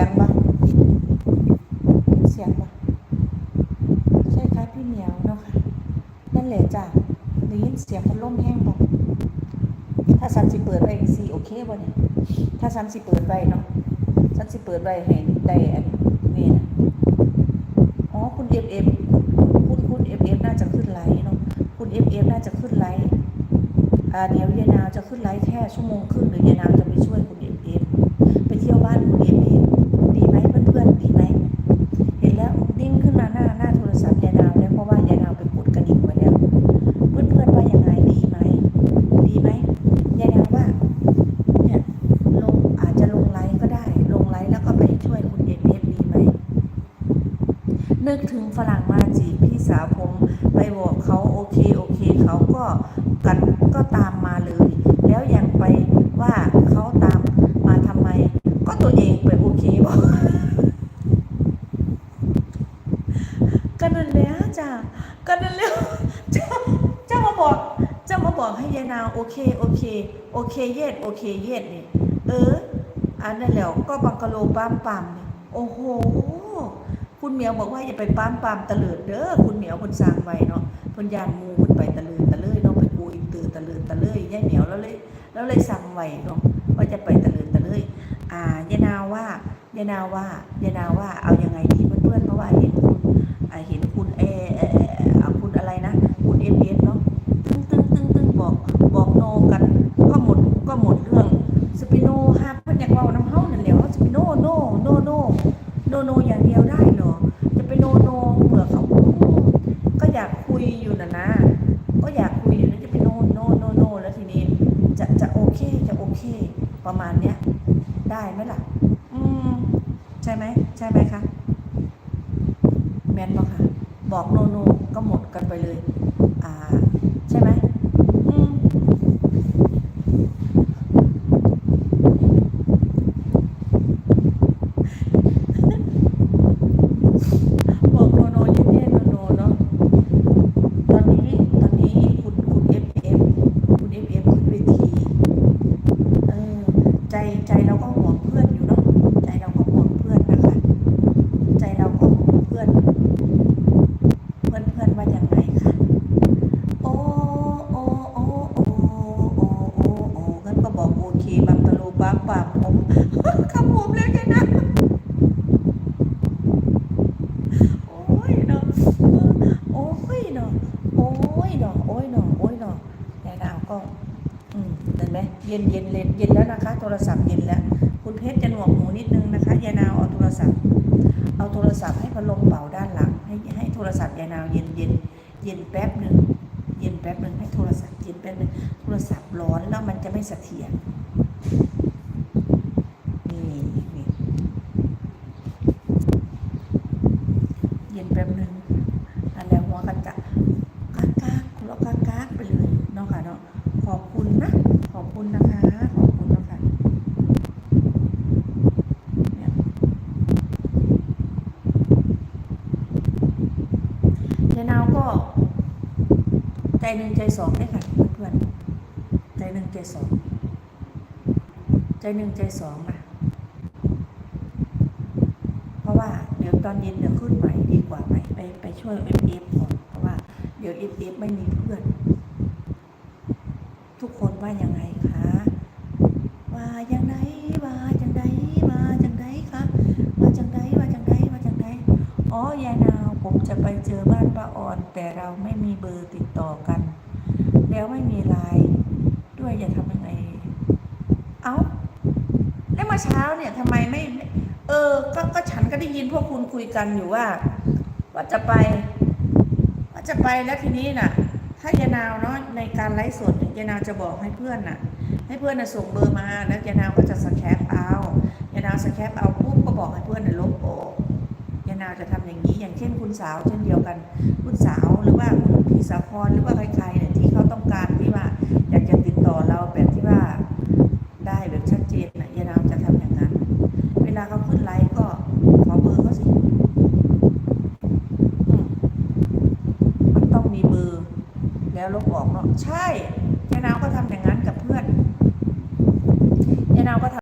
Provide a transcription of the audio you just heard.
ยงปะเสียงปะใช่ครับพี่เหมียวเนาะค่ะ นั่นแหละจ้ะได้ยินเสียงพัดลมแห้งปะถ้าสันสิเปิดไว้สิโอเคบ่เนี่ย ถ้าสันสิเปิดไว้เนาะสันสิเปิดไว้ให้ได้อันนี้นะอ๋อ คุณเอฟเอฟคุณคุณเอฟเอฟน่าจะขึ้นไลน์เนาะ คุณเอฟเอฟน่าจะขึ้นไลน์อ่าเดี๋ยวยายนาวจะขึ้นไลฟ์แค่ชั่วโมงครึ่งหรือยายนาวจะไปช่วยคุณ นึกถึงฝรั่งมาจีบพี่สาวผมไปบอกเขาโอเคโอเคเขาก็กันก็ตามมาเลย แล้วยังไปว่าเขาตามมาทำไม ก็ตัวเองไปโอเคบอกกันนั่นแหล้วจ้ะกันนั่นแล้วจ้าจ้ามาบอกจ้ามาบอกให้ยายนาวโอเคโอเคโอเคเย็ดโอเคเย็ดนี่เอออันนั้นแล้วก็บังกะโลป้ามปามนี่โอ้โห คุณเหมียวบอกว่าอย่าไปป้ามปามตะเลิดเด้อคุณเหมียวคนสร้างไว้เนาะคนยานมูคนไปตะเลิดตะเลยเนาะไปกูอินเตอร์ตะเลิดตะเลยยายเหมียวแล้วเลยแล้วเลยสั่งไว้เนาะว่าจะไปตะเลิดตะเลยอ่ายายนาว่ายายนาว่ายายนาว่า ประมาณเนี้ยได้ไหมล่ะ อืม ใช่ไหม ใช่ไหมคะ แมนบอกค่ะ บอกโนโนก็หมดกันไปเลย อ่า ใช่ไหม อืม บอกโนโนเย็นๆโนโนเนาะ ตอนนี้ ตอนนี้คุณคุณเอฟเอฟคุณเอฟเอฟขึ้นเวที เออ ใจใจเราก็ห่วงเพื่อนอยู่เนาะ ใจเราก็ห่วงเพื่อนนะคะ ใจเราก็ห่วงเพื่อน เพื่อนเพื่อนว่าอย่างไรคะโอ้โอ้โอ้โอ้โอ้โอ้โอ้งั้นก็บอกโอเคบังตะโลบ้างปากผม คำผมแล้วแค่นั้นโอ้ยเนาะโอ้ยเนาะโอ้ยเนาะโอ้ยเนาะโอ้ยเนาะยายดาวก็ อืม เย็นเย็นเลยเย็นแล้วนะคะ โทรศัพท์เย็นแล้ว คุณเพชรจะหนวกหูนิดนึงนะคะยายนาวเอาโทรศัพท์ เอาโทรศัพท์ให้พัดลมเป่าด้านหลัง ให้ให้โทรศัพท์ยายนาวเย็นเย็นเย็นแป๊บหนึ่งเย็นแป๊บหนึ่งให้โทรศัพท์เย็นแป๊บหนึ่งโทรศัพท์ร้อนแล้วมันจะไม่เสถียรนี่นี่เย็นแป๊บหนึ่งอันแล้วหัวกันจะกากกากแล้วกากกากไปเลยเนาะค่ะเนาะขอบคุณนะ คุณนะคะ ขอบคุณนะคะเนี่ยยายนาวก็ ใจหนึ่งใจสองได้ค่ะเพื่อนๆ ใจหนึ่งใจสอง ใจหนึ่งใจสองนะเพราะว่าเดี๋ยวตอนเย็นเดี๋ยวขึ้นใหม่ดีกว่าไหมไปไปช่วยเอฟเอฟก่อนเพราะว่าเดี๋ยวเอฟเอฟไม่มีเพื่อน ทุกคนว่ายังไง จังไดว่าจังไดว่าจังไดคะว่าจังไดว่าจังไดว่าจังไดอ๋อยายนาวผมจะไปเจอบ้านป้าอ่อน แต่เราไม่มีเบอร์ติดต่อกัน แล้วไม่มีไลน์ด้วยจะทำยังไง เอ้าแล้วเมื่อเช้าเนี่ยทำไมไม่ เออ ก็ก็ฉันก็ได้ยินพวกคุณคุยกันอยู่ว่า ว่าจะไป ว่าจะไปแล้วทีนี้น่ะ ถ้ายานาวเนาะในการไลฟ์สดเนี่ยยานาวจะบอกให้เพื่อนน่ะ ให้เพื่อนส่งเบอร์มานล้ยานาวก็จะสแคปเอายานาวสแคปเอาปุ๊บก็บอกให้เพื่อนลบออกยานาวจะทำอย่างนี้ อย่างเช่นคุณสาว เช่นเดียวกัน คุณสาวหรือว่าคุณพี่สาคอนหรือว่าใครๆเนี่ยที่เขาต้องการที่ว่าอยากจะติดต่อเราแบบที่ว่าได้แบบชัดเจนนะยานาวจะทำอย่างนั้น เวลาเขาขึ้นไลฟ์ก็ขอเบอร์เขาสิมันต้องมีเบอร์แล้วลบออกเนาะใช่ยานาวก็ทำอย่างนั้น now what